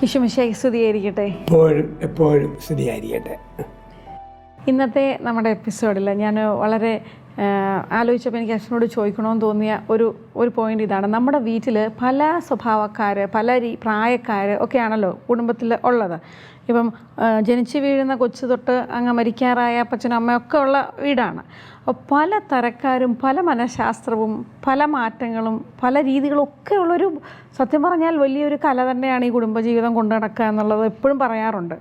വിഷമിശേഖ സ്തുതിയായിരിക്കട്ടെ. എപ്പോഴും എപ്പോഴും സ്തുതിയായിരിക്കട്ടെ. ഇന്നത്തെ നമ്മുടെ എപ്പിസോഡിൽ ഞാൻ വളരെ ആലോചിച്ചപ്പോൾ എനിക്ക് അച്ഛനോട് ചോദിക്കണമെന്ന് തോന്നിയ ഒരു ഒരു പോയിന്റ് ഇതാണ്. നമ്മുടെ വീട്ടിൽ പല സ്വഭാവക്കാർ പല പ്രായക്കാർ ഒക്കെയാണല്ലോ കുടുംബത്തിൽ ഉള്ളത്. ഇപ്പം ജനിച്ച് വീഴുന്ന കൊച്ചു തൊട്ട് അങ്ങ് മരിക്കാറായ അപ്പച്ചനും അമ്മയൊക്കെ ഉള്ള വീടാണ്. പല തരക്കാരും പല മനഃശാസ്ത്രവും പല മാറ്റങ്ങളും പല രീതികളും ഒക്കെ ഉള്ളൊരു സത്യം പറഞ്ഞാൽ വലിയൊരു കല തന്നെയാണ് ഈ കുടുംബജീവിതം കൊണ്ടു നടക്കുക എന്നുള്ളത് എപ്പോഴും പറയാറുണ്ട്.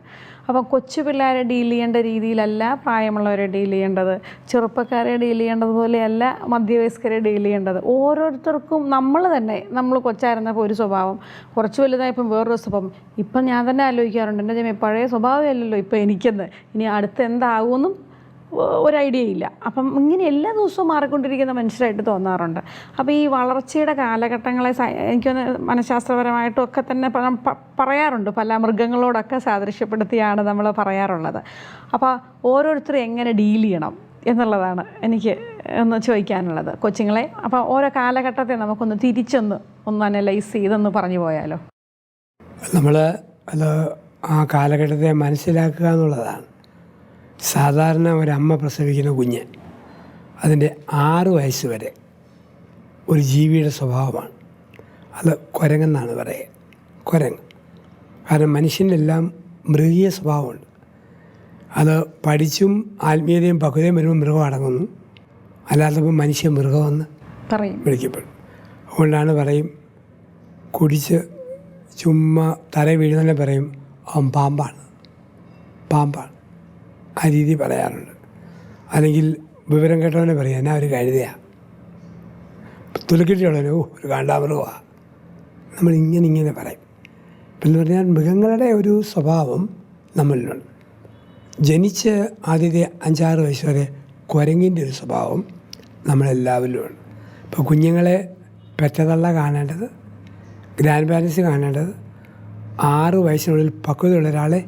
അപ്പം കൊച്ചു പിള്ളേരെ ഡീൽ ചെയ്യേണ്ട രീതിയിലല്ല പ്രായമുള്ളവരെ ഡീൽ ചെയ്യേണ്ടത്. ചെറുപ്പക്കാരെ ഡീൽ ചെയ്യേണ്ടത് പോലെയല്ല മധ്യവയസ്കരെ ഡീൽ ചെയ്യേണ്ടത്. ഓരോരുത്തർക്കും നമ്മൾ തന്നെ നമ്മൾ കൊച്ചായിരുന്നപ്പോൾ ഒരു സ്വഭാവം കുറച്ച് വലുതായപ്പം വേറൊരു സ്വഭാവം. ഇപ്പം ഞാൻ തന്നെ ആലോചിക്കാറുണ്ട് എന്റെ ജമി പഴയ സ്വഭാവമല്ലല്ലോ ഇപ്പം എനിക്കെന്ന്. ഇനി അടുത്ത് എന്താകുമെന്നും ഒരു ഐഡിയ ഇല്ല. അപ്പം ഇങ്ങനെ എല്ലാ ദിവസവും മാറിക്കൊണ്ടിരിക്കുന്ന മനുഷ്യരായിട്ട് തോന്നാറുണ്ട്. അപ്പോൾ ഈ വളർച്ചയുടെ കാലഘട്ടങ്ങളെ എനിക്കൊന്ന് മനഃശാസ്ത്രപരമായിട്ടും ഒക്കെ തന്നെ പറയാറുണ്ട്. പല മൃഗങ്ങളോടൊക്കെ സാദൃശ്യപ്പെടുത്തിയാണ് നമ്മൾ പറയാറുള്ളത്. അപ്പോൾ ഓരോരുത്തരും എങ്ങനെ ഡീൽ ചെയ്യണം എന്നുള്ളതാണ് എനിക്ക് ഒന്ന് ചോദിക്കാനുള്ളത് കൊച്ചുങ്ങളെ. അപ്പോൾ ഓരോ കാലഘട്ടത്തെ നമുക്കൊന്ന് തിരിച്ചൊന്ന് ഒന്ന് അനലൈസ് ചെയ്തൊന്ന് പറഞ്ഞു പോയാലോ? നമ്മൾ അത് ആ കാലഘട്ടത്തെ മനസ്സിലാക്കുക എന്നുള്ളതാണ്. സാധാരണ ഒരമ്മ പ്രസവിക്കുന്ന കുഞ്ഞ് അതിന്റെ ആറ് വയസ്സ് വരെ ഒരു ജീവിയുടെ സ്വഭാവമാണ്. അത് കുരങ്ങെന്നാണ് പറയുക. കുരങ്ങ്. കാരണം മനുഷ്യനെല്ലാം മൃഗീയ സ്വഭാവമുണ്ട്. അത് പഠിച്ചും ആത്മീയതയും പക്വതയും വരുമ്പോൾ മൃഗം അടങ്ങുന്നു. അല്ലാത്തപ്പോൾ മനുഷ്യ മൃഗമെന്ന് പറയും. വിളിക്കപ്പെടും. അതുകൊണ്ടാണ് പറയും കുടിച്ച് ചുമ്മാ തല വീഴുന്നതിനെ പറയും അവൻ പാമ്പാണ്. പാമ്പാണ്. ആ രീതി പറയാറുണ്ട്. അല്ലെങ്കിൽ വിവരം കേട്ടവനെ പറയാം എന്നാ ഒരു കഴുതയാണ് തുലക്കിട്ടുള്ളവനോ ഒരു കാണ്ടാമൃഗമാണ് നമ്മൾ ഇങ്ങനെ ഇങ്ങനെ പറയും. പിന്നെ പറഞ്ഞാൽ മൃഗങ്ങളുടെ ഒരു സ്വഭാവം നമ്മളിലുണ്ട്. ജനിച്ച് ആദ്യത്തെ അഞ്ചാറ് വയസ്സ് വരെ കുരങ്ങിന്റെ ഒരു സ്വഭാവം നമ്മളെല്ലാവരിലും ഉണ്ട് ഇപ്പോൾ കുഞ്ഞുങ്ങളെ പെറ്റതള്ള കാണേണ്ടത് ഗ്രാൻഡ് പാരൻസ് കാണേണ്ടത് ആറ് വയസ്സിനുള്ളിൽ പക്വതയുള്ള ഒരാളെ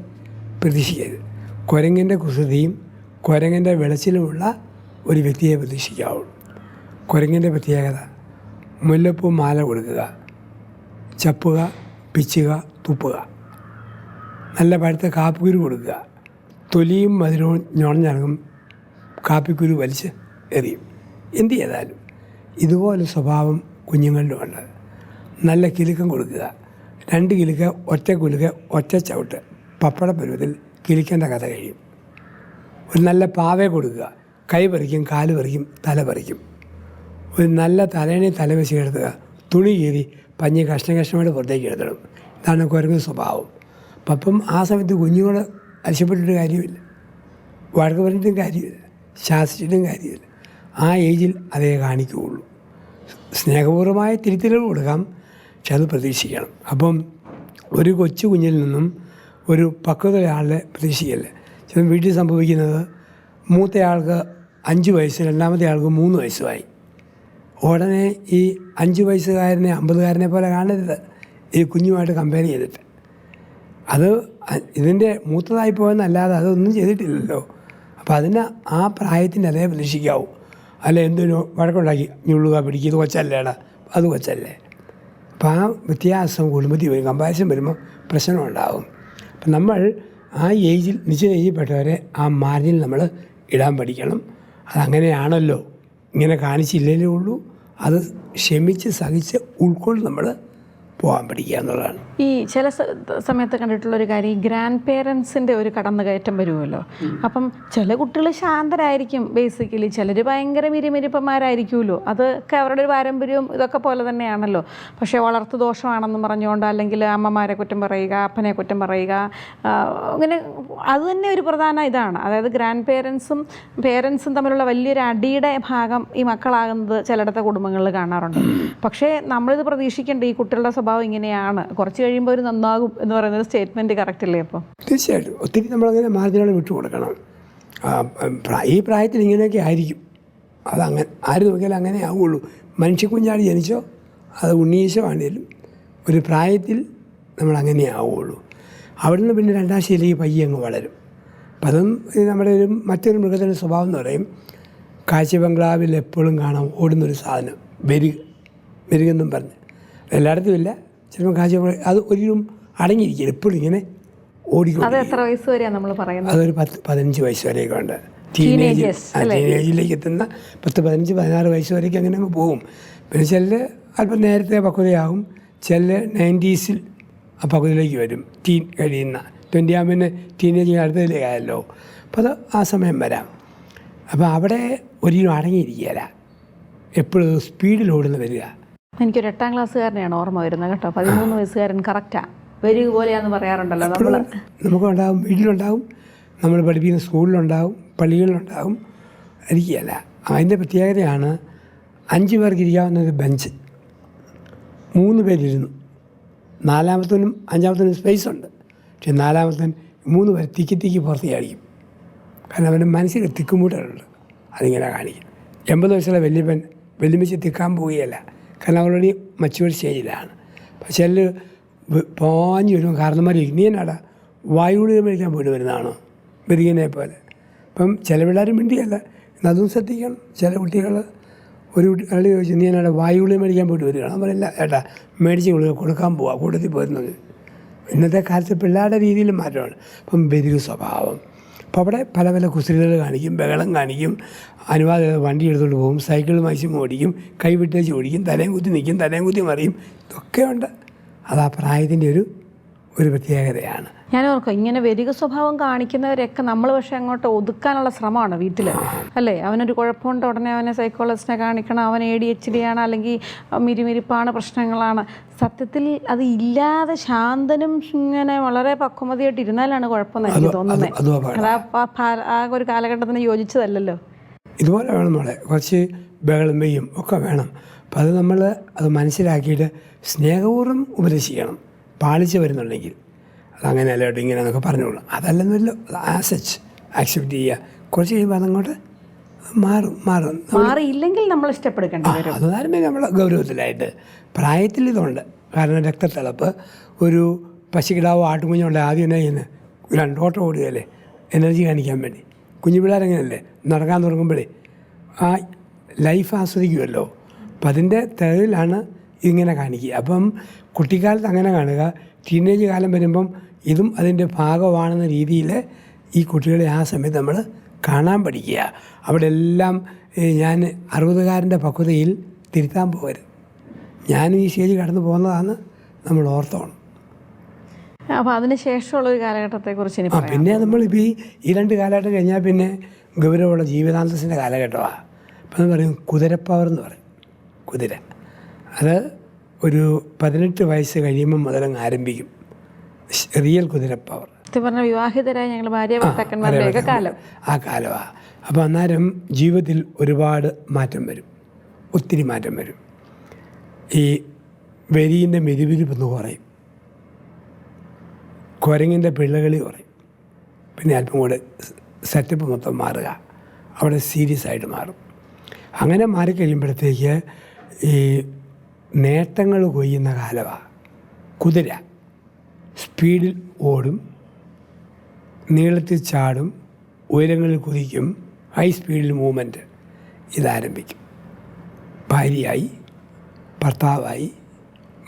പ്രതീക്ഷിക്കരുത്. കുരങ്ങിന്റെ കുസൃതിയും കുരങ്ങിന്റെ വെളച്ചിലുമുള്ള ഒരു വ്യക്തിയെ പ്രതീക്ഷിക്കാവുള്ളൂ കുരങ്ങിന്റെ പ്രത്യേകത മുല്ലപ്പൂ മാല കൊടുക്കുക ചപ്പുക പിച്ചുക തുപ്പുക. നല്ല പഴുത്ത കാപ്പിക്കുരു കൊടുക്കുക. തൊലിയും മധുരവും ഞൊണഞ്ഞിറങ്ങും കാപ്പിക്കുരു വലിച്ച് എറിയും. എന്ത് ചെയ്താലും ഇതുപോലെ സ്വഭാവം കുഞ്ഞുങ്ങളിലുമുണ്ട് നല്ല കിലുക്കം കൊടുക്കുക. രണ്ട് കിലുക്ക ഒറ്റ കുലുക്ക ഒറ്റ ചവിട്ട്. പപ്പട പരുവത്തിൽ കിലിക്കേണ്ട കഥ കഴിയും. ഒരു നല്ല പാവയെ കൊടുക്കുക. കൈ പറിക്കും കാൽ പറിക്കും തല പറിക്കും. ഒരു നല്ല തലേണി തലവശി കിടത്തുക. തുണി കീറി പഞ്ഞി കഷ്ണം കഷ്ണമായിട്ട് പുറത്തേക്ക് എടുത്തിടും ഇതാണ് കുരങ്ങ് സ്വഭാവം. അപ്പം ആ സമയത്ത് കുഞ്ഞുങ്ങൾ അരിശപ്പെട്ടിട്ട് കാര്യമില്ല വഴക്ക് പറഞ്ഞിട്ടും കാര്യമില്ല. ശാസിച്ചിട്ടും കാര്യമില്ല. ആ ഏജിൽ അതേ കാണിക്കുകയുള്ളൂ. സ്നേഹപൂർവമായ തിരുത്തലുകൾ കൊടുക്കാം. പക്ഷെ അത് പ്രതീക്ഷിക്കണം. അപ്പം ഒരു കൊച്ചു കുഞ്ഞിൽ നിന്നും ഒരു പക്വതയാളുടെ പ്രതീക്ഷിക്കല്ല? ചിലപ്പോൾ വീട്ടിൽ സംഭവിക്കുന്നത് മൂത്തയാൾക്ക് അഞ്ച് വയസ്സ് രണ്ടാമത്തെ ആൾക്ക് മൂന്ന് വയസ്സുമായി. ഉടനെ ഈ അഞ്ച് വയസ്സുകാരനെ അമ്പതുകാരനെ പോലെ കാണരുത്. ഈ കുഞ്ഞുമായിട്ട് കമ്പയർ ചെയ്തിട്ട്. അത് ഇതിന്റെ മൂത്തതായി പോയെന്നല്ലാതെ അതൊന്നും ചെയ്തിട്ടില്ലല്ലോ. അപ്പോൾ അതിന് ആ പ്രായത്തിന്റെ അതേ പ്രതീക്ഷിക്കാവൂ. അല്ല എന്തൊരു വഴക്കുണ്ടാക്കി? ഞുള്ളുക പിടിക്കുക ഇത് കൊച്ചല്ലേടാ. അത് കൊച്ചല്ലേ? അപ്പോൾ ആ വ്യത്യാസം കുടുംബത്തിൽ വരും. കമ്പാരിസൺ വരുമ്പോൾ പ്രശ്നം ഉണ്ടാകും അപ്പം നമ്മൾ ആ ഏജിൽ നിശ്ചിത ഏജിൽപ്പെട്ടവരെ ആ മാർജിൻ നമ്മൾ ഇടാൻ പഠിക്കണം. അതങ്ങനെയാണല്ലോ. ഇങ്ങനെ കാണിച്ചില്ലേ ഉള്ളൂ. അത് ക്ഷമിച്ച് സഹിച്ച് ഉൾക്കൊണ്ട് നമ്മൾ പോകാൻ പഠിക്കുക എന്നുള്ളതാണ്. ഈ ചില സമയത്ത് കണ്ടിട്ടുള്ള ഒരു കാര്യം ഈ ഗ്രാൻഡ് പേരൻസിന്റെ ഒരു കടന്നുകയറ്റം വരുമല്ലോ. അപ്പം ചില കുട്ടികൾ ശാന്തരായിരിക്കും ബേസിക്കലി ചിലർ ഭയങ്കര മിരിമിരിപ്പന്മാരായിരിക്കുമല്ലോ. അതൊക്കെ അവരുടെ ഒരു പാരമ്പര്യവും ഇതൊക്കെ പോലെ തന്നെയാണല്ലോ. പക്ഷേ വളർത്തു ദോഷമാണെന്ന് പറഞ്ഞുകൊണ്ട് അല്ലെങ്കിൽ അമ്മമാരെ കുറ്റം പറയുക അപ്പനെ കുറ്റം പറയുക അങ്ങനെ അത് തന്നെ ഒരു പ്രധാന ഇതാണ്. അതായത് ഗ്രാൻഡ് പേരൻസും പേരൻസും തമ്മിലുള്ള വലിയൊരു അടിയുടെ ഭാഗം ഈ മക്കളാകുന്നത് ചിലയിടത്തെ കുടുംബങ്ങളിൽ കാണാറുണ്ട്. പക്ഷേ നമ്മളിത് പ്രതീക്ഷിക്കേണ്ട ഈ കുട്ടികളുടെ സ്വഭാവം ഇങ്ങനെയാണ്. കുറച്ച് കഴിയുമ്പോൾ ഒരു നന്നാകും എന്ന് പറയുന്നത് സ്റ്റേറ്റ്മെന്റ് കറക്റ്റ് അല്ലേ അപ്പോൾ തീർച്ചയായിട്ടും. ഒത്തിരി നമ്മളങ്ങനെ മാർജിനുകൾ വിട്ടു കൊടുക്കണം. ഈ പ്രായത്തിൽ ഇങ്ങനെയൊക്കെ ആയിരിക്കും. അതങ്ങനെ ആര് നോക്കിയാലും അങ്ങനെ ആവുള്ളൂ. മനുഷ്യക്കുഞ്ഞാട് ജനിച്ചോ അത് ഉണ്ണീശോ ആണെങ്കിലും ഒരു പ്രായത്തിൽ നമ്മൾ അങ്ങനെ ആവുകയുള്ളൂ നിന്ന് പിന്നെ രണ്ടാം ശൈലിക്ക് പയ്യെ അങ്ങ് വളരും. അപ്പം അതും നമ്മുടെ ഒരു മറ്റൊരു മൃഗത്തിന്റെ സ്വഭാവം എന്ന് പറയും. കാഴ്ച ബംഗ്ലാവിൽ എപ്പോഴും കാണാം ഓടുന്നൊരു സാധനം. വെരുക വെരുകെന്നും പറഞ്ഞ്. എല്ലായിടത്തും ഇല്ല. ചിലപ്പോൾ കാഴ്ച ബംഗ്ലാ- അത് ഒരിക്കലും അടങ്ങിയിരിക്കില്ല. എപ്പോഴും ഇങ്ങനെ അത് ഓടിക്കൊണ്ട് എത്ര വയസ്സ് വരെയാണ് നമ്മൾ പറയുന്നത്? അതൊരു പത്ത് പതിനഞ്ച് വയസ്സ് വരെയൊക്കെ ഉണ്ട്. ടീനേജ് ടീനേജിലേക്ക് എത്തുന്ന പത്ത് പതിനഞ്ച് പതിനാറ് വയസ്സ് വരെയൊക്കെ അങ്ങനെ അങ്ങ് പോകും. പിന്നെ ചില അല്പം നേരത്തെ പക്വതയാകും ചില നയന്റീസിൽ ആ പക്വതയിലേക്ക് വരും. ടീൻ കഴിയുന്ന. ട്വന്റി ആകുമ്പോൾ ടീനേജ് അടുത്തതിലേക്കായല്ലോ അപ്പോൾ അത് ആ സമയം വരാം. അപ്പോൾ അവിടെ ഒരിക്കലും അടങ്ങിയിരിക്കുകയില്ല. എപ്പോഴും സ്പീഡിൽ ഓടുന്ന വരിക. എനിക്കൊരു എട്ടാം ക്ലാസ്സുകാരനെയാണ് ഓർമ്മ വരുന്നത് കേട്ടോ. പതിമൂന്ന് വയസ്സുകാരൻ കറക്റ്റാ വരിക പോലെയാന്ന് പറയാറുണ്ടല്ലോ നമ്മൾ നമുക്കുണ്ടാകും വീട്ടിലുണ്ടാവും നമ്മൾ പഠിപ്പിക്കുന്ന സ്കൂളിലുണ്ടാവും പള്ളികളിലുണ്ടാവും. ഇരിക്കുകയല്ല. അതിന്റെ പ്രത്യേകതയാണ് അഞ്ച് പേർക്ക് ഇരിക്കാവുന്ന ഒരു ബെഞ്ച് മൂന്ന് പേരിരുന്നു. നാലാമത്തവനും അഞ്ചാമത്തവനും സ്പേസ് ഉണ്ട്. പക്ഷെ നാലാമത്തൻ മൂന്ന് പേർ തിക്കി തിക്കി പുറത്ത് ചാടിക്കും. കാരണം അവന്റെ മനസ്സിൽ തിക്കുമുട്ടലുണ്ട്. അതിങ്ങനെ കാണിക്കും. എൺപത് വയസ്സുള്ള വല്യപ്പൻ വെല്ലുമിച്ച് തിക്കാൻ പോവുകയല്ല. കാരണം ഓൾറെഡി മച്ചുവർ സ്റ്റേജിലാണ് പക്ഷേ അതിൽ പാഞ്ഞു വരുമ്പോൾ കാരണന്മാർ നീ വായുവിടെ മേടിക്കാൻ പോയിട്ട് വരുന്നതാണോ ബെരികനെ പോലെ. അപ്പം ചില പിള്ളേരും മിണ്ടിയല്ല. അതും ശ്രദ്ധിക്കണം. ചില കുട്ടികൾ ഒരു അയാൾ ചോദിച്ചു നീ എന്നാടാ വായുവിളി മേടിക്കാൻ പോയിട്ട് വരികയാണ്? അവൻ പറയില്ല ഏട്ടാ മേടിച്ച് ഗുളിക കൊടുക്കാൻ പോവാ. കൂട്ടത്തിൽ പോരുന്നത്. ഇന്നത്തെ കാലത്ത് പിള്ളേരുടെ രീതിയിൽ മാറ്റമാണ്. ഇപ്പം ബെരുക സ്വഭാവം അപ്പോൾ അവിടെ പല പല കുസൃതികൾ കാണിക്കും ബഹളം കാണിക്കും. അനുവാദം വണ്ടി എടുത്തുകൊണ്ട് പോകും സൈക്കിൾ മാച്ചി ഓടിക്കും കൈ വെച്ച് ഓടിക്കും തലയും കുത്തി നിൽക്കും തലയും കുത്തി മറിയും. ഇതൊക്കെ ഉണ്ട്. അത് ആ പ്രായത്തിന്റെ ഒരു ഒരു പ്രത്യേകതയാണ്. ഞാൻ ഓർക്കും ഇങ്ങനെ വരിക സ്വഭാവം കാണിക്കുന്നവരൊക്കെ നമ്മൾ പക്ഷെ അങ്ങോട്ട് ഒതുക്കാനുള്ള ശ്രമമാണ് വീട്ടിൽ അല്ലേ? അവനൊരു കുഴപ്പമുണ്ട് ഉടനെ അവനെ സൈക്കോളജിസ്റ്റിനെ കാണിക്കണം അവൻ എ ഡി എച്ച് ഡി ആണ് അല്ലെങ്കിൽ മിരിമിരിപ്പാണ് പ്രശ്നങ്ങളാണ്. സത്യത്തിൽ അത് ഇല്ലാതെ ശാന്തനും ഇങ്ങനെ വളരെ പക്വമതിയായിട്ട് ഇരുന്നാലാണ് കുഴപ്പമെന്ന് എനിക്ക് തോന്നുന്നത് അത് ആ ഒരു കാലഘട്ടത്തിന് യോജിച്ചതല്ലല്ലോ? ഇതുപോലെ വേണം നമ്മളെ. കുറച്ച് ബഹളം വെയ്യും ഒക്കെ വേണം. അപ്പം അത് നമ്മൾ അത് മനസ്സിലാക്കിയിട്ട് സ്നേഹപൂർവം ഉപദേശിക്കണം. പാലിച്ച് വരുന്നുണ്ടെങ്കിൽ. അതങ്ങനെ അല്ലോട്ട് ഇങ്ങനെ എന്നൊക്കെ പറഞ്ഞോളൂ. അതല്ലെന്നല്ലോ ആസച്ച് ആക്സെപ്റ്റ് ചെയ്യുക. കുറച്ച് കഴിയുമ്പോൾ അതങ്ങോട്ട് മാറും മാറും. മാറിയില്ലെങ്കിൽ നമ്മൾ ഇഷ്ടപ്പെടുക്കേണ്ടി വരും. അത് താരമേ നമ്മൾ ഗൗരവത്തിലായിട്ട്. പ്രായത്തിൽ ഇതുണ്ട്. കാരണം രക്തത്തിളപ്പ് ഒരു പശുക്കിടാവോ ആട്ടുകുഞ്ഞുണ്ട് ആദ്യം എന്നാ ചെയ്യുന്നത് രണ്ടോട്ടം ഓടുകയല്ലേ എനർജി കാണിക്കാൻ വേണ്ടി. കുഞ്ഞു പിള്ളേരെങ്ങനെയല്ലേ? നടക്കാൻ തുടങ്ങുമ്പോഴേ ആ ലൈഫ് ആസ്വദിക്കുമല്ലോ അപ്പം അതിന്റെ തെളിവിലാണ് ഇങ്ങനെ കാണിക്കുക. അപ്പം കുട്ടിക്കാലത്ത് അങ്ങനെ കാണുക. ടീനേജ് കാലം വരുമ്പം ഇതും അതിന്റെ ഭാഗമാണെന്ന രീതിയിൽ ഈ കുട്ടികളെ ആ സമയത്ത് നമ്മൾ കാണാൻ പഠിക്കുക. അവിടെ എല്ലാം ഞാൻ അറുപതുകാരന്റെ പക്വതയിൽ തിരുത്താൻ പോകരുത്. ഞാനും ഈ സ്റ്റേജ് കടന്നു പോകുന്നതാണ് നമ്മൾ ഓർത്തോണം. അപ്പോൾ അതിന് ശേഷമുള്ള ഒരു കാലഘട്ടത്തെക്കുറിച്ച് ആ പിന്നെ നമ്മളിപ്പോൾ ഈ ഈ രണ്ട് കാലഘട്ടം കഴിഞ്ഞാൽ പിന്നെ ഗൗരവമുള്ള ജീവിതാന്തസിന്റെ കാലഘട്ടമാണ്. അപ്പം പറയും കുതിരപ്പവർ എന്ന് പറയും. കുതിര. അത് ഒരു പതിനെട്ട് വയസ്സ് കഴിയുമ്പം മുതലങ്ങ് ആരംഭിക്കും. റിയൽ കുതിര പവർ പറഞ്ഞ വിവാഹിതരായ ഞങ്ങൾ ഭാര്യ ഭർത്താക്കന്മാരുടെയൊക്കെ കാലം. ആ കാലമാണ് അപ്പോൾ അന്നേരം ജീവിതത്തിൽ ഒരുപാട് മാറ്റം വരും. ഒത്തിരി മാറ്റം വരും. ഈ വെരിയിന്റെ മെരുവിരിപ്പെന്ന് കുറയും കുരങ്ങിന്റെ പിള്ളകളി കുറയും പിന്നെ അല്പം കൂടെ സെറ്റപ്പ് മൊത്തം മാറുക. അവിടെ സീരിയസ് ആയിട്ട് മാറും. അങ്ങനെ മാറിക്കഴിയുമ്പോഴത്തേക്ക് ഈ നേട്ടങ്ങൾ കൊയ്യുന്ന കാലമാണ് കുതിര. സ്പീഡിൽ ഓടും നീളത്തിൽ ചാടും ഉയരങ്ങളിൽ കുതിക്കും ഹൈ സ്പീഡിൽ മൂവ്മെന്റ് ഇതാരംഭിക്കും. ഭാര്യയായി ഭർത്താവായി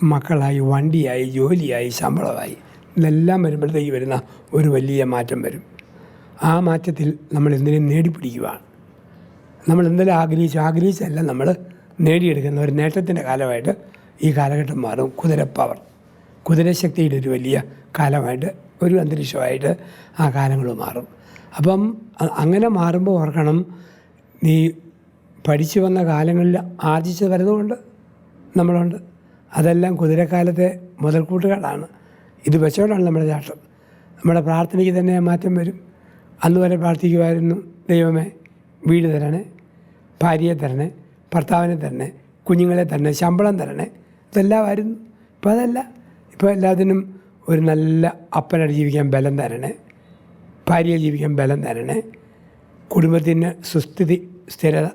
മക്കളായി വണ്ടിയായി ജോലിയായി ശമ്പളമായി ഇതെല്ലാം വരുമ്പോഴത്തേക്ക് വരുന്ന ഒരു വലിയ മാറ്റം വരും. ആ മാറ്റത്തിൽ നമ്മൾ എന്തിനേയും നേടിപ്പിടിക്കുകയാണ് നമ്മൾ എന്തെങ്കിലും ആഗ്രഹിച്ചു ആഗ്രഹിച്ചല്ല നമ്മൾ നേടിയെടുക്കുന്ന ഒരു നേട്ടത്തിന്റെ കാലമായിട്ട് ഈ കാലഘട്ടം മാറും. കുതിരപ്പവർ. കുതിരശക്തിയുടെ ഒരു വലിയ കാലമായിട്ട് ഒരു അന്തരീക്ഷമായിട്ട് ആ കാലങ്ങൾ മാറും. അപ്പം അങ്ങനെ മാറുമ്പോൾ ഓർക്കണം നീ പഠിച്ചു വന്ന കാലങ്ങളിൽ ആർജിച്ച് വരുന്നതുകൊണ്ട് നമ്മളുണ്ട് അതെല്ലാം കുതിരക്കാലത്തെ മുതൽക്കൂട്ടുകളാണ്. ഇത് വെച്ചോണ്ടാണ് നമ്മുടെ ചാട്ടം നമ്മുടെ പ്രാർത്ഥനയ്ക്ക് തന്നെ മാറ്റം വരും. അന്ന് വരെ പ്രാർത്ഥിക്കുമായിരുന്നു ദൈവമേ വീട് തരണേ ഭാര്യയെ തരണേ ഭർത്താവിനെ തരണേ കുഞ്ഞുങ്ങളെ തരണേ ശമ്പളം തരണേ ഇതെല്ലാമായിരുന്നു ഇപ്പോൾ അതല്ല. ഇപ്പോൾ എല്ലാത്തിനും ഒരു നല്ല അപ്പനായിട്ട് ജീവിക്കാൻ ബലം തരണേ. ഭാര്യയെ ജീവിക്കാൻ ബലം തരണേ. കുടുംബത്തിന് സുസ്ഥിതി സ്ഥിരത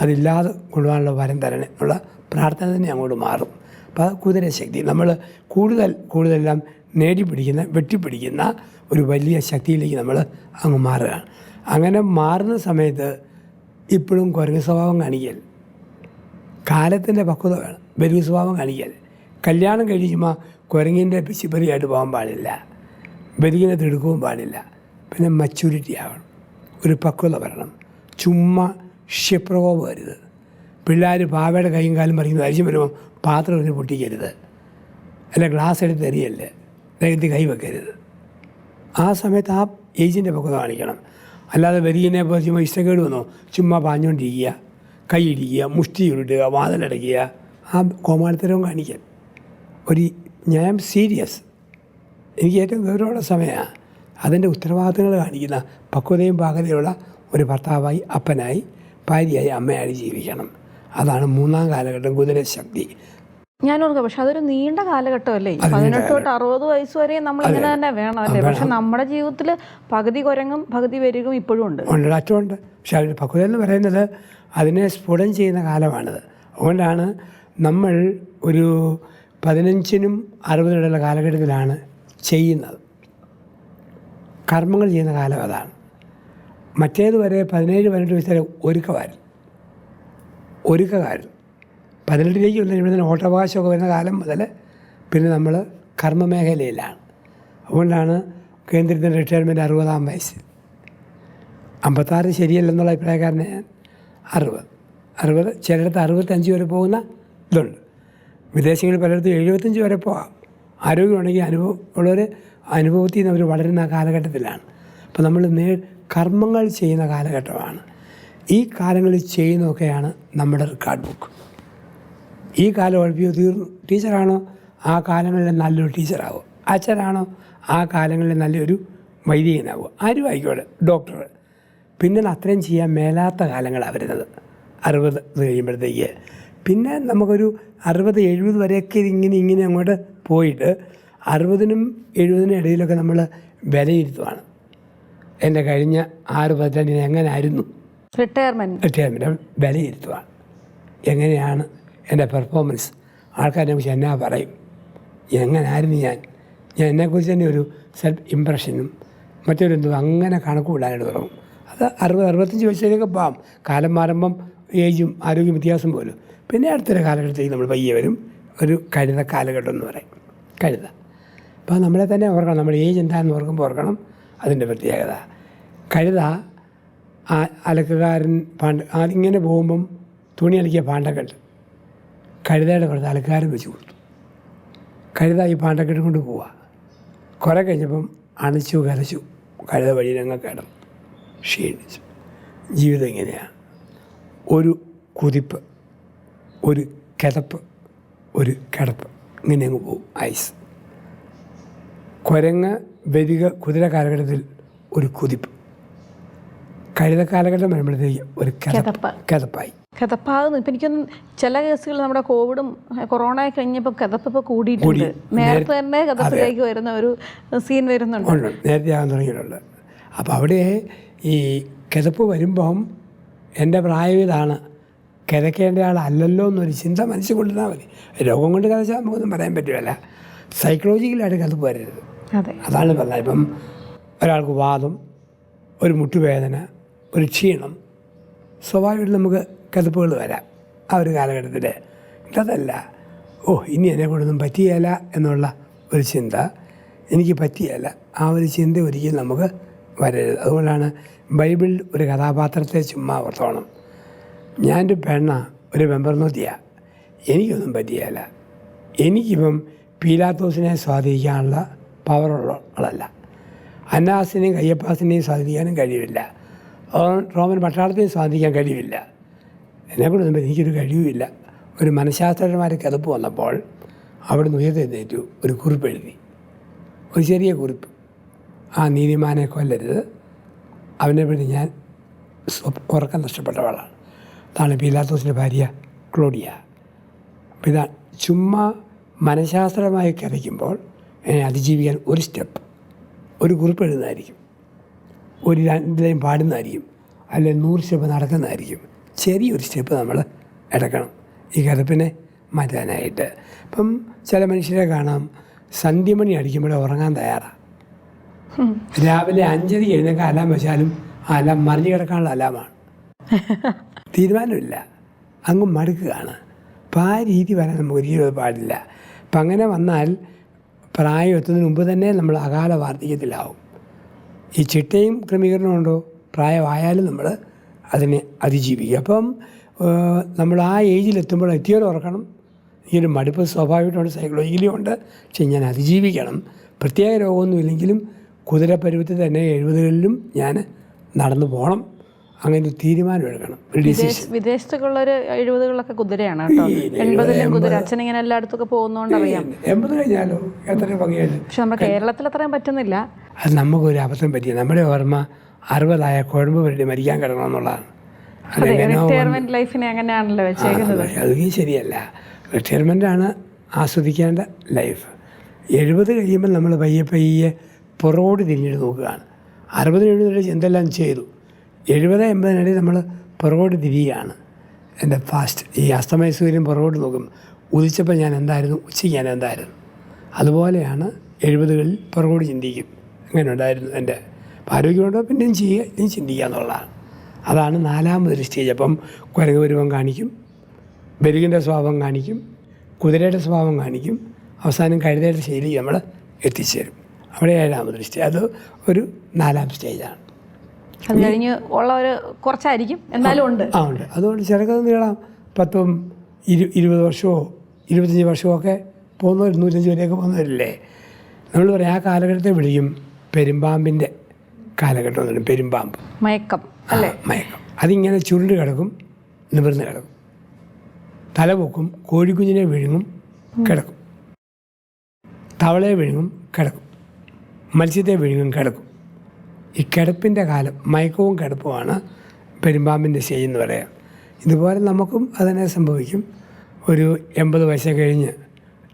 അതില്ലാതെ കൊണ്ടുപോകാനുള്ള വരം തരണേ എന്നുള്ള പ്രാർത്ഥന തന്നെ അങ്ങോട്ട് മാറും. അപ്പോൾ കുതിരശക്തി നമ്മൾ കൂടുതൽ കൂടുതലെല്ലാം നേടിപ്പിടിക്കുന്ന വെട്ടിപ്പിടിക്കുന്ന ഒരു വലിയ ശക്തിയിലേക്ക് നമ്മൾ അങ്ങ് മാറുകയാണ്. അങ്ങനെ മാറുന്ന സമയത്ത് ഇപ്പോഴും കുരങ്ങ് സ്വഭാവം കാണിക്കൽ. കാലത്തിന്റെ പക്വത വേണം. ബലു സ്വഭാവം കാണിക്കൽ. കല്യാണം ചുമ്മാ കുരങ്ങിന്റെ പിശിപ്പറിയായിട്ട് പോകാൻ പാടില്ല. ബലികിനെ തിടുക്കവും പാടില്ല. പിന്നെ മച്യൂരിറ്റി ആവണം. ഒരു പക്വത വരണം. ചുമ്മാ ക്ഷിപ്രകോപം വരുത് പിള്ളേർ പാവയുടെ കൈയും കാലും മറിയുന്നു അരിച്ചു വരുമ്പോൾ പാത്രം ഒരു പൊട്ടിക്കരുത്. അല്ല ഗ്ലാസ് എടുത്ത് എറിയല്ലേ ദൈവത്തിൽ കൈ വെക്കരുത്. ആ സമയത്ത് ആ ഏജിന്റെ പക്വത കാണിക്കണം. അല്ലാതെ വരികനെ പോലെ ചുമ്മാ ഇഷ്ടക്കേട് വന്നോ? ചുമ്മാ പാഞ്ഞുകൊണ്ടിരിക്കുക. കൈയിടിക്കുക മുഷ്ടി ഉരുട്ടുക വാതിലടയ്ക്കുക. ആ കോമാളിത്തരവും കാണിക്കാൻ. ഒരു ഞാൻ സീരിയസ്. എനിക്ക് ഏറ്റവും ഗൗരവമുള്ള സമയമാണ് അതിന്റെ ഉത്തരവാദിത്തങ്ങൾ കാണിക്കുന്ന പക്വതയും പാകതയുള്ള ഒരു ഭർത്താവായി അപ്പനായി ഭാര്യയായി അമ്മയായി ജീവിക്കണം. അതാണ് മൂന്നാം കാലഘട്ടം കുതിരശക്തി ഞാൻ ഓർക്കുക പക്ഷെ അതൊരു നീണ്ട കാലഘട്ടമല്ലേ? പതിനെട്ട് തൊട്ട് അറുപത് വയസ്സ് വരെ നമ്മൾ ഇങ്ങനെ തന്നെ വേണം അല്ലേ? പക്ഷെ നമ്മുടെ ജീവിതത്തിൽ പകുതി കുരങ്ങും പകുതി വരികും ഇപ്പോഴും ഉണ്ട്. ഉണ്ട് അറ്റമുണ്ട് പക്ഷെ അതിന്റെ പക്വത എന്ന് പറയുന്നത് അതിനെ സ്ഫുടം ചെയ്യുന്ന കാലമാണിത്. അതുകൊണ്ടാണ് നമ്മൾ ഒരു പതിനഞ്ചിനും അറുപതിനുള്ള കാലഘട്ടത്തിലാണ് ചെയ്യുന്നത്. കർമ്മങ്ങൾ ചെയ്യുന്ന കാലം അതാണ്. മറ്റേത് വരെ പതിനേഴ് പതിനെട്ട് വയസ്സ് വരെ ഒരുക്കമായിരുന്നു. ഒരുക്കകാലം പതിനെട്ടിലേക്ക് വന്നു കഴിയുമ്പോൾ ഓട്ടവകാശമൊക്കെ വരുന്ന കാലം മുതൽ പിന്നെ നമ്മൾ കർമ്മമേഖലയിലാണ്. അതുകൊണ്ടാണ് കേന്ദ്രത്തിന്റെ റിട്ടയർമെന്റ് അറുപതാം വയസ്സ്. അമ്പത്താറ് ശരിയല്ലെന്നുള്ള അഭിപ്രായക്കാരനെ ഞാൻ. അറുപത്. അറുപത് ചിലയിടത്ത് അറുപത്തഞ്ച് വരെ പോകുന്ന ഇതുണ്ട്. വിദേശങ്ങളിൽ പലയിടത്തും എഴുപത്തഞ്ച് വരെ പോകാം ആരോഗ്യമുണ്ടെങ്കിൽ അനുഭവം ഉള്ളവർ അനുഭവത്തിൽ നിന്ന് അവർ വളരുന്ന കാലഘട്ടത്തിലാണ്. അപ്പോൾ നമ്മൾ നേ കർമ്മങ്ങൾ ചെയ്യുന്ന കാലഘട്ടമാണ്. ഈ കാലങ്ങളിൽ ചെയ്യുന്നതൊക്കെയാണ് നമ്മുടെ റെക്കോർഡ് ബുക്ക് ഈ കാലം ഒഴിപ്പിയോ തീർന്നു ടീച്ചറാണോ? ആ കാലങ്ങളിൽ നല്ലൊരു ടീച്ചറാവും? അച്ഛനാണോ? ആ കാലങ്ങളിൽ നല്ലൊരു വൈദികനാവും? ആരും ആയിക്കോട്ടെ ഡോക്ടർ പിന്നെ അത്രയും ചെയ്യാൻ മേലാത്ത കാലങ്ങളാണ് വരുന്നത്. അറുപത് കഴിയുമ്പോഴത്തേക്ക് പിന്നെ നമുക്കൊരു അറുപത് എഴുപത് വരെയൊക്കെ ഇങ്ങനെ ഇങ്ങനെ അങ്ങോട്ട് പോയിട്ട് അറുപതിനും എഴുപതിനും ഇടയിലൊക്കെ നമ്മൾ വിലയിരുത്തുവാണ്. എന്റെ കഴിഞ്ഞ ആറ് പതിറ്റാണ്ടിന് എങ്ങനെയായിരുന്നു റിട്ടയർമെന്റ് റിട്ടയർമെന്റ് വിലയിരുത്തുവാണ്. എങ്ങനെയാണ് എന്റെ പെർഫോമൻസ് ആൾക്കാരെ കുറിച്ച് എന്നാ പറയും? എങ്ങനായിരുന്നു ഞാൻ? ഞാൻ എന്നെക്കുറിച്ച് തന്നെ ഒരു സെൽഫ് ഇമ്പ്രഷനും മറ്റൊരു എന്തോ അങ്ങനെ കണക്ക് കൂടാനായിട്ട് തുടങ്ങും. അത് അറുപത് അറുപത്തഞ്ച് വയസ്സിലേക്ക് പോകാം കാലം മാറുമ്പം ഏജും ആരോഗ്യ വ്യത്യാസം പോലും. പിന്നെ അടുത്തൊരു കാലഘട്ടത്തേക്ക് നമ്മൾ പയ്യെ വരും. ഒരു കഴുത കാലഘട്ടം എന്ന് പറയും. കഴുത. അപ്പോൾ നമ്മളെ തന്നെ ഓർക്കണം. നമ്മുടെ ഏജ് എന്താണെന്ന് ഓർക്കുമ്പോൾ ഓർക്കണം. അതിന്റെ പ്രത്യേകത. കഴുത ആ അലക്കുകാരൻ പാണ്ട ഇങ്ങനെ പോകുമ്പം തുണി അലക്കിയ പാണ്ടക്കെട്ട് കഴുതയുടെ പുറത്ത് അലക്കുകാരൻ വെച്ച് കൊടുത്തു. കഴുത ഈ പാണ്ടക്കെട്ട് കൊണ്ട് പോവുക കുറേ കഴിഞ്ഞപ്പം അണച്ചു കരച്ചു. കഴുത വഴിയിലങ്ങ് കിടന്നു. ക്ഷീണിച്ചു. ജീവിതം ഇങ്ങനെയാണ് ഒരു കുതിപ്പ്. ഒരു കിതപ്പ് ഒരു കിടപ്പ്. ഇങ്ങനെ അങ്ങ് പോകും. ഐസ്. കുരങ്ങ് വരിക കുതിര കാലഘട്ടത്തിൽ ഒരു കുതിപ്പ്. കഴുത കാലഘട്ടം വരുമ്പോഴത്തേക്ക് ഒരു കിതപ്പ് കിതപ്പ്. കിതപ്പായി കിതപ്പാകുന്നു ഇപ്പം എനിക്കൊന്നും ചില കേസുകൾ നമ്മുടെ കോവിഡും കൊറോണ കഴിഞ്ഞപ്പോൾ കിതപ്പ് ഇപ്പോൾ കൂടിയിട്ടുണ്ട്. നേരത്തെ തന്നെ കിതപ്പിലേക്ക് വരുന്ന ഒരു സീൻ വരുന്നുണ്ട്. നേരത്തെ ആകാൻ തുടങ്ങിയിട്ടുണ്ട് അപ്പോൾ അവിടെ ഈ കിതപ്പ് വരുമ്പം എന്റെ പ്രായം ഇതാണ് കിതക്കേണ്ട ആളല്ലല്ലോ എന്നൊരു ചിന്ത മനസ്സിൽ കൊണ്ടുവന്നാൽ മതി. രോഗം കൊണ്ട് കഥച്ചാൽ നമുക്കൊന്നും പറയാൻ പറ്റുമല്ല സൈക്കോളജിക്കലായിട്ട് കഥ പോരരുത് അതെ. അതാണ് പറഞ്ഞത്. ഇപ്പം ഒരാൾക്ക് വാദം ഒരു മുട്ടുവേദന ഒരു ക്ഷീണം സ്വാഭാവികമായിട്ട് നമുക്ക് കഥപ്പുകൾ വരാം ആ ഒരു കാലഘട്ടത്തിൽ ഇതല്ല. ഓ ഇനി എന്നെ കൊണ്ടൊന്നും പറ്റിയല്ല എന്നുള്ള ഒരു ചിന്ത. എനിക്ക് പറ്റിയല്ല ആ ഒരു ചിന്ത ഒരിക്കലും നമുക്ക് വരരുത്. അതുകൊണ്ടാണ് ബൈബിളിൽ ഒരു കഥാപാത്രത്തെ ചുമ്മാ ഓർത്തോണം. ഞാനൊരു പെണ്ണ ഒരു മെമ്പർനോത്തിയ എനിക്കൊന്നും പറ്റിയല്ല എനിക്കിപ്പം പീലാത്തോസിനെ സ്വാധീനിക്കാനുള്ള പവറുള്ള ആളല്ല അന്നാസിനെയും കയ്യപ്പാസിനെയും സ്വാധീനിക്കാനും കഴിയില്ല റോമൻ പട്ടാളത്തെയും സ്വാധീനിക്കാൻ കഴിയില്ല എന്നെക്കൊണ്ട് ഒന്നും എനിക്കൊരു കഴിവില്ല ഒരു മനഃശാസ്ത്രന്മാരെ കിതപ്പ് വന്നപ്പോൾ അവിടെ നിന്ന് ഉയർത്തെഴുന്നേറ്റു ഒരു കുറിപ്പ് എഴുതി. ഒരു ചെറിയ കുറിപ്പ്. ആ നീതിമാനെ കൊല്ലരുത്. അവനെ വേണ്ടി ഞാൻ ഉറക്കം നഷ്ടപ്പെട്ടവളാണ്. അതാണ് പീലാത്തോസിന്റെ ഭാര്യ ക്ലോഡിയ. അപ്പോൾ ഇതാ ചുമ്മാ മനഃശാസ്ത്രമായി കരയ്ക്കുമ്പോൾ എന്നെ അതിജീവിക്കാൻ ഒരു സ്റ്റെപ്പ് ഒരു കുറിപ്പ് എഴുതുന്നതായിരിക്കും. ഒരു രണ്ടിലെയും പാടുന്നതായിരിക്കും. അല്ലെങ്കിൽ നൂറ് സ്റ്റെപ്പ് നടക്കുന്നതായിരിക്കും. ചെറിയൊരു സ്റ്റെപ്പ് നമ്മൾ എടുക്കണം. ഈ കരപ്പിനെ മാറ്റാനായിട്ട്. അപ്പം ചില മനുഷ്യരെ കാണാം സന്ധ്യമണി അടിക്കുമ്പോഴേ ഉറങ്ങാൻ തയ്യാറാണ് രാവിലെ അഞ്ചരയ്ക്ക് എഴുന്നേക്കാൻ അലാം വെച്ചാലും ആ അലാം മറിഞ്ഞു കിടക്കാനുള്ള അലാമാണ് തീരുമാനമില്ല. അങ്ങ് മടുക്കുകയാണ്. അപ്പം ആ രീതി വരാൻ നമുക്ക് ഒരിക്കലും പാടില്ല. അപ്പം അങ്ങനെ വന്നാൽ പ്രായം എത്തുന്നതിന് മുമ്പ് തന്നെ നമ്മൾ അകാല വാർദ്ധക്യത്തിലാവും. ഈ ചിട്ടയും ക്രമീകരണവും ഉണ്ടോ? പ്രായമായാലും നമ്മൾ അതിനെ അതിജീവിക്കുക അപ്പം നമ്മൾ ആ ഏജിലെത്തുമ്പോൾ എത്തിയാലും ഓർക്കണം. ഈ ഒരു മടുപ്പ് സ്വാഭാവികമായിട്ടുണ്ട് സൈക്കോളജിക്കലി ഉണ്ട്. പക്ഷേ ഞാൻ അതിജീവിക്കണം. പ്രത്യേക രോഗമൊന്നുമില്ലെങ്കിലും കുതിരപ്പരുവത്തിൽ തന്നെ എഴുപതുകളിലും ഞാൻ നടന്നു പോകണം. അങ്ങനെ ഒരു തീരുമാനം എടുക്കണം. ഒരു ഡിസിഷൻ വിദേശ വിദേശത്തൊക്കെയുള്ളൊരു എഴുപതുകളിലൊക്കെ കുതിരയാണ് കേട്ടോ. എൺപതിലും കുതിര. അച്ഛൻ ഇങ്ങനെ എല്ലായിടത്തൊക്കെ പോകുന്നോണ്ട് അറിയാം. എൺപത് കഴിഞ്ഞാലോ? എത്ര ഭംഗിയായിട്ട് പക്ഷെ നമ്മുടെ കേരളത്തിൽ അത്രയും പറ്റുന്നില്ല. അത് നമുക്കൊരു അബദ്ധം പറ്റിയ നമ്മുടെ ഓർമ്മ അറുപതായ കുഴമ്പ് വരട്ടി മരിക്കാൻ അതെങ്ങനെയോ റിട്ടയർമെന്റ് ലൈഫിനെ അങ്ങനെയാണല്ലോ വെച്ചേക്കുന്നത്. അതും ശരിയല്ല. റിട്ടയർമെന്റാണ് ആസ്വദിക്കേണ്ട ലൈഫ് എഴുപത് കഴിയുമ്പോൾ നമ്മൾ പയ്യെ പയ്യെ പുറകോട്ട് തിരിഞ്ഞിട്ട് നോക്കുകയാണ്. അറുപത് എഴുപത് എന്തെല്ലാം ചെയ്തു? എഴുപത് എൺപതിനിടയിൽ നമ്മൾ പുറകോട്ട് തിരിയുകയാണ്. എന്റെ ഫാസ്റ്റ് ഈ അസ്തമയ സൂര്യൻ പുറകോട്ട് നോക്കും. ഉദിച്ചപ്പോൾ ഞാൻ എന്തായിരുന്നു? ഉച്ചയ്ക്ക് ഞാൻ എന്തായിരുന്നു? അതുപോലെയാണ് എഴുപതുകളിൽ പുറകോട്ട് ചിന്തിക്കും. അങ്ങനെ ഉണ്ടായിരുന്നു എന്റെ? ആരോഗ്യമുണ്ടോ? പിന്നെയും ചെയ്യുക ഇനിയും ചിന്തിക്കുക എന്നുള്ളതാണ്. അതാണ് നാലാമതൊരു സ്റ്റേജ് അപ്പം കുരങ്ങ് പരുവം കാണിക്കും ബെരുകിന്റെ സ്വഭാവം കാണിക്കും കുതിരയുടെ സ്വഭാവം കാണിക്കും അവസാനം കഴുതയുടെ ശൈലി നമ്മൾ എത്തിച്ചേരും. അവിടെ ഏഴാമതൊരു സ്റ്റേജ് അത് ഒരു നാലാം സ്റ്റേജാണ് അത് കഴിഞ്ഞ് ഉള്ള ഒരു കുറച്ചായിരിക്കും. എന്നാലും ഉണ്ട്. ആ ഉണ്ട്. അതുകൊണ്ട് ചെറുക്കത് നീളാം പത്തും ഇരു ഇരുപത് വർഷമോ ഇരുപത്തഞ്ച് വർഷമോ ഒക്കെ പോകുന്നവർ നൂറ്റഞ്ച് വരെയൊക്കെ പോകുന്നവരില്ലേ? നമ്മൾ പറയും ആ കാലഘട്ടത്തെ വിളിക്കും പെരുമ്പാമ്പിന്റെ കാലഘട്ടം എന്ന് പറയും പെരുമ്പാമ്പ്. മയക്കം അല്ലേ? മയക്കം. അതിങ്ങനെ ചുരുണ്ട് കിടക്കും നിവർന്ന് കിടക്കും. തല പൊക്കും കോഴിക്കുഞ്ഞിനെ വിഴുങ്ങും കിടക്കും. തവളയെ വിഴുങ്ങും കിടക്കും. മത്സ്യത്തെ വിഴുങ്ങും കിടക്കും. ഈ കിടപ്പിന്റെ കാലം മയക്കവും കിടപ്പുമാണ് പെരുമ്പാമ്പിന്റെ സ്റ്റേജ് എന്ന് പറയാം. ഇതുപോലെ നമുക്കും അതിനെ സംഭവിക്കും. ഒരു എൺപത് വയസ്സ് കഴിഞ്ഞ്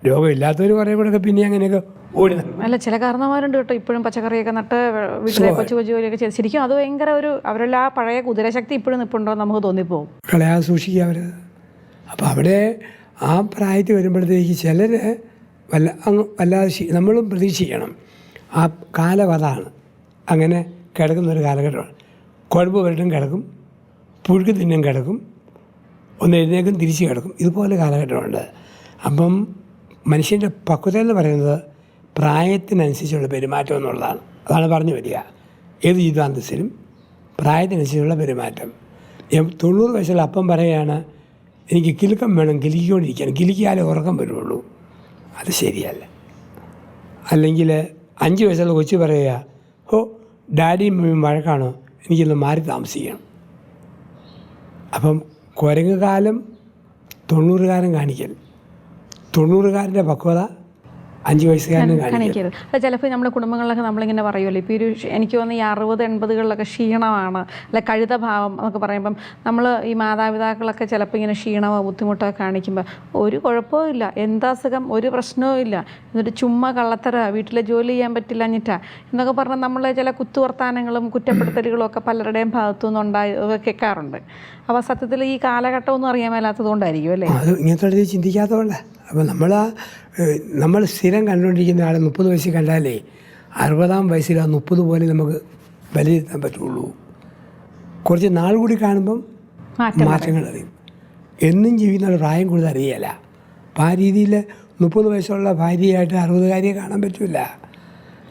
രോഗമില്ലാത്തവർ കുറേ കൂടെയൊക്കെ പിന്നെ അങ്ങനെയൊക്കെ ഓടി. അല്ല ചില കാരണന്മാരുണ്ട് കേട്ടോ. ഇപ്പോഴും പച്ചക്കറിയൊക്കെ നട്ട് വീട്ടിലെ കൊച്ചു കൊച്ചു ജോലിയൊക്കെ ചെയ്ത്. ശരിക്കും അത് ഭയങ്കര ഒരു അവരുടെ ആ പഴയ കുതിരശക്തി ഇപ്പോഴും നിൽപ്പുണ്ടോ നമുക്ക് തോന്നിപ്പോവും. കളയാതെ സൂക്ഷിക്കുക അവർ അപ്പോൾ അവിടെ ആ പ്രായത്തിൽ വരുമ്പോഴത്തേക്ക് ചിലർ വല്ല അങ്ങ് വല്ലാതെ നമ്മളും പ്രതീക്ഷിക്കണം. ആ കാലം അതാണ്. അങ്ങനെ കിടക്കുന്നൊരു കാലഘട്ടമാണ്. കുഴമ്പ് വരട്ടും കിടക്കും പുഴുക്ക് തിന്നും കിടക്കും ഒന്ന് എഴുന്നേക്കും തിരിച്ച് കിടക്കും. ഇതുപോലെ കാലഘട്ടമുണ്ട്. അപ്പം മനുഷ്യന്റെ പക്വത എന്ന് പറയുന്നത് പ്രായത്തിനനുസരിച്ചുള്ള പെരുമാറ്റം എന്നുള്ളതാണ്. അതാണ് പറഞ്ഞു വരിക. ഏത് ജീവിതാന്തസ്സിലും പ്രായത്തിനനുസരിച്ചുള്ള പെരുമാറ്റം. തൊണ്ണൂറ് വയസ്സുള്ള അപ്പം പറയുകയാണ് എനിക്ക് കിലുക്കം വേണം കിലുക്കിക്കൊണ്ടിരിക്കണം കിലുക്കിയാലേ ഉറക്കം വരുള്ളൂ. അത് ശരിയല്ല. അല്ലെങ്കിൽ അഞ്ച് വയസ്സുള്ള കൊച്ചു പറയുക ഡാഡിയും മമ്മിയും വഴക്കാണ് എനിക്കൊന്ന് മാറി താമസിക്കണം. അപ്പം കുരങ്ങ് കാലം തൊണ്ണൂറുകാരൻ കാണിക്കൽ. തൊണ്ണൂറുകാരന്റെ പക്വത അഞ്ച് വയസ്സുകാരനും കാണിക്കരുത്. ചിലപ്പോൾ നമ്മുടെ കുടുംബങ്ങളിലൊക്കെ നമ്മളിങ്ങനെ പറയുമല്ലോ ഇപ്പോൾ ഒരു എനിക്ക് തോന്നുന്നു ഈ അറുപത് എൺപതുകളിലൊക്കെ ക്ഷീണമാണ് അല്ല കഴുത ഭാവം എന്നൊക്കെ പറയുമ്പം നമ്മൾ ഈ മാതാപിതാക്കളൊക്കെ ചിലപ്പോൾ ഇങ്ങനെ ക്ഷീണമോ ബുദ്ധിമുട്ടോ കാണിക്കുമ്പോൾ ഒരു കുഴപ്പവും ഇല്ല എന്താ അസുഖം ഒരു പ്രശ്നവും ഇല്ല. എന്നിട്ട് ചുമ്മാ കള്ളത്തര വീട്ടിലെ ജോലി ചെയ്യാൻ പറ്റില്ല അഞ്ഞിട്ടാ എന്നൊക്കെ പറഞ്ഞാൽ നമ്മൾ ചില കുത്തുവർത്താനങ്ങളും കുറ്റപ്പെടുത്തലുകളും ഒക്കെ പലരുടെയും ഭാഗത്തു നിന്നുണ്ടായി കേൾക്കാറുണ്ട്. അപ്പോൾ സത്യത്തിൽ ഈ കാലഘട്ടം ഒന്നും അറിയാൻ മേലാത്തതുകൊണ്ടായിരിക്കും അല്ലേ? അത് ഇങ്ങനത്തെ ചിന്തിക്കാത്തതുകൊണ്ട്. അപ്പോൾ നമ്മൾ ആ നമ്മൾ സ്ഥിരം കണ്ടുകൊണ്ടിരിക്കുന്ന ആളെ മുപ്പത് വയസ്സിൽ കണ്ടാലേ അറുപതാം വയസ്സിൽ ആ മുപ്പത് പോലെ നമുക്ക് വിലയിരുത്താൻ പറ്റുള്ളൂ. കുറച്ച് നാൾ കൂടി കാണുമ്പം മാറ്റം മാറ്റങ്ങൾ അറിയും. എന്നും ജീവിക്കുന്ന പ്രായം കൂടുതൽ അറിയില്ല അപ്പം ആ രീതിയിൽ മുപ്പത് വയസ്സുള്ള ഭാര്യയായിട്ട് അറുപതുകാരിയെ കാണാൻ പറ്റില്ല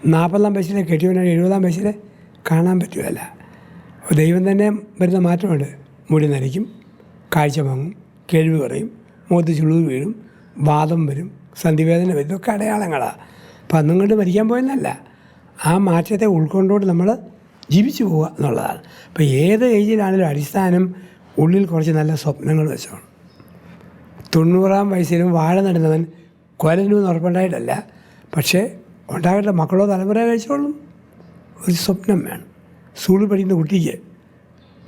നാൽപ്പതാം വയസ്സിലെ കെട്ടിയവനാണ് എഴുപതാം വയസ്സിൽ കാണാൻ പറ്റുകയില്ല അപ്പോൾ ദൈവം തന്നെ വരുന്ന മാറ്റമുണ്ട്. മുടി നരയ്ക്കും കാഴ്ച വാങ്ങും കേൾവി കുറയും മുഖത്ത് ചുളിവ് വീഴും വാദം വരും. സന്ധിവേദന വരും ഇതൊക്കെ അടയാളങ്ങളാണ് അപ്പം അന്നും കൊണ്ട് മരിക്കാൻ പോയെന്നല്ല ആ മാറ്റത്തെ ഉൾക്കൊണ്ടുകൊണ്ട് നമ്മൾ ജീവിച്ചു പോവുക എന്നുള്ളതാണ്. അപ്പോൾ ഏത് ഏജിലാണെങ്കിലും അടിസ്ഥാനം ഉള്ളിൽ കുറച്ച് നല്ല സ്വപ്നങ്ങൾ വെച്ചോണം. തൊണ്ണൂറാം വയസ്സിലും വാഴ നടുന്നവൻ കൊലനുവെന്ന് ഉറപ്പുണ്ടായിട്ടല്ല. പക്ഷേ ഉണ്ടാകട്ടെ മക്കളോ തലമുറ കഴിച്ചോളും. ഒരു സ്വപ്നം വേണം. സ്കൂളിൽ പഠിക്കുന്ന കുട്ടിക്ക്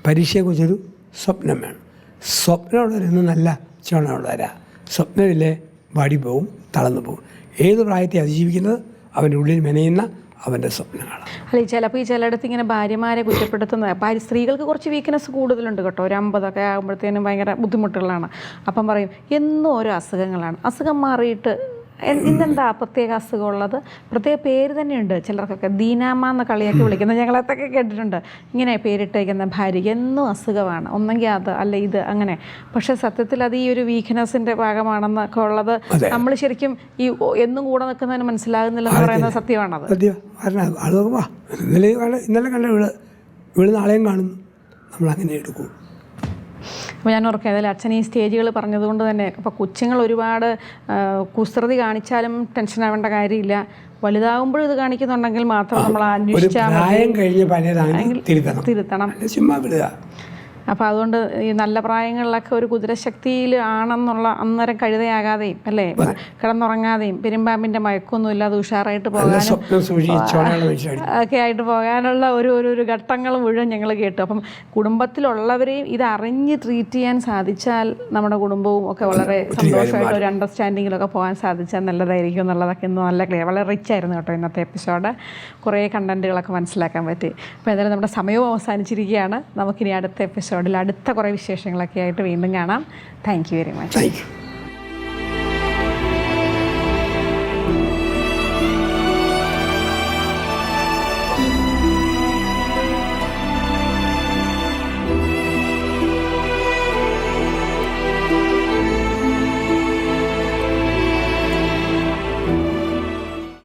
പരീക്ഷയെക്കുറിച്ചൊരു സ്വപ്നം വേണം. സ്വപ്നമുള്ളവരൊന്നും നല്ല ചോണമുള്ളവരാ. സ്വപ്നമില്ലേ? വാടിപ്പോവും തളർന്നു പോകും ഏത് പ്രായത്തെ അതിജീവിക്കുന്നത് അവന്റെ ഉള്ളിൽ മെനയുന്ന അവന്റെ സ്വപ്നങ്ങളാണ്. അല്ല ചിലപ്പോൾ ഈ ചിലയിടത്ത് ഇങ്ങനെ ഭാര്യമാരെ കുറ്റപ്പെടുത്തുന്ന ഭാര്യ സ്ത്രീകൾക്ക് കുറച്ച് വീക്ക്നെസ് കൂടുതലുണ്ട് കേട്ടോ. ഒരു അമ്പതൊക്കെ ആകുമ്പോഴത്തേനും ഭയങ്കര ബുദ്ധിമുട്ടുകളാണ്. അപ്പം പറയും എന്നും ഓരോ അസുഖങ്ങളാണ്. അസുഖം മാറിയിട്ട് ഇന്നെന്താ പ്രത്യേക അസുഖമുള്ളത്? പ്രത്യേക പേര് തന്നെയുണ്ട് ചിലർക്കൊക്കെ. ദീനാമ എന്ന കളിയാക്കി വിളിക്കുന്നത് ഞങ്ങളത്തൊക്കെ കേട്ടിട്ടുണ്ട്. ഇങ്ങനെ പേരിട്ടേക്കുന്ന ഭാര്യയ്ക്ക് എന്നും അസുഖമാണ്. ഒന്നെങ്കിൽ അത് അല്ല ഇത് അങ്ങനെ. പക്ഷെ സത്യത്തിൽ അത് ഈ ഒരു വീക്ക്നെസ്സിന്റെ ഭാഗമാണെന്നൊക്കെ ഉള്ളത് നമ്മൾ ശരിക്കും ഈ എന്നും കൂടെ നിൽക്കുന്നതിന് മനസ്സിലാകുന്നില്ലെന്ന് പറയുന്നത് സത്യമാണത്. സത്യം. കാരണം ആൾ വാ. ഇന്നലെ കണ്ട ഇന്നലെ കണ്ട വീട് വീട് നാളെയും കാണുന്നു. നമ്മൾ അങ്ങനെ എടുക്കും. അപ്പോൾ ഞാൻ ഓർക്കുക അതിൽ അച്ഛൻ ഈ സ്റ്റേജുകൾ പറഞ്ഞതുകൊണ്ട് തന്നെ അപ്പോൾ കൊച്ചുങ്ങൾ ഒരുപാട് കുസൃതി കാണിച്ചാലും ടെൻഷൻ ആവേണ്ട കാര്യമില്ല. വലുതാകുമ്പോഴും ഇത് കാണിക്കുന്നുണ്ടെങ്കിൽ മാത്രം നമ്മൾ അന്വേഷിച്ചാൽ തിരുത്തണം. ചുമ്മാ വിടുക. അപ്പോൾ അതുകൊണ്ട് ഈ നല്ല പ്രായങ്ങളിലൊക്കെ ഒരു കുതിരശക്തിയിൽ ആണെന്നുള്ള അന്നേരം കഴുതയാകാതെയും അല്ലേ? കിടന്നുറങ്ങാതെയും പെരുമ്പാമ്പിന്റെ മയക്കൊന്നും ഇല്ലാതെ ഉഷാറായിട്ട് പോകാനും ഒക്കെ ആയിട്ട് പോകാനുള്ള ഒരു ഒരു ഒരു ഘട്ടങ്ങൾ മുഴുവൻ ഞങ്ങൾ കേട്ടു. അപ്പം കുടുംബത്തിലുള്ളവരെയും ഇത് അറിഞ്ഞ് ട്രീറ്റ് ചെയ്യാൻ സാധിച്ചാൽ നമ്മുടെ കുടുംബവും ഒക്കെ വളരെ സന്തോഷമായിട്ട് ഒരു അണ്ടർസ്റ്റാൻഡിങ്ങിലൊക്കെ പോകാൻ സാധിച്ചാൽ നല്ലതായിരിക്കും എന്നുള്ളതൊക്കെ ഇന്ന് നല്ല ക്ലിയർ വളരെ റിച്ച് ആയിരുന്നു കേട്ടോ ഇന്നത്തെ എപ്പിസോഡ് കുറേ കണ്ടന്റുകളൊക്കെ മനസ്സിലാക്കാൻ പറ്റി. അപ്പോൾ എന്തായാലും നമ്മുടെ സമയവും അവസാനിച്ചിരിക്കുകയാണ്. നമുക്കിനി അടുത്ത എപ്പിസോഡിൽ അടുത്ത കുറേ വിശേഷങ്ങളൊക്കെ ആയിട്ട് വീണ്ടും കാണാം. Thank you very much thank you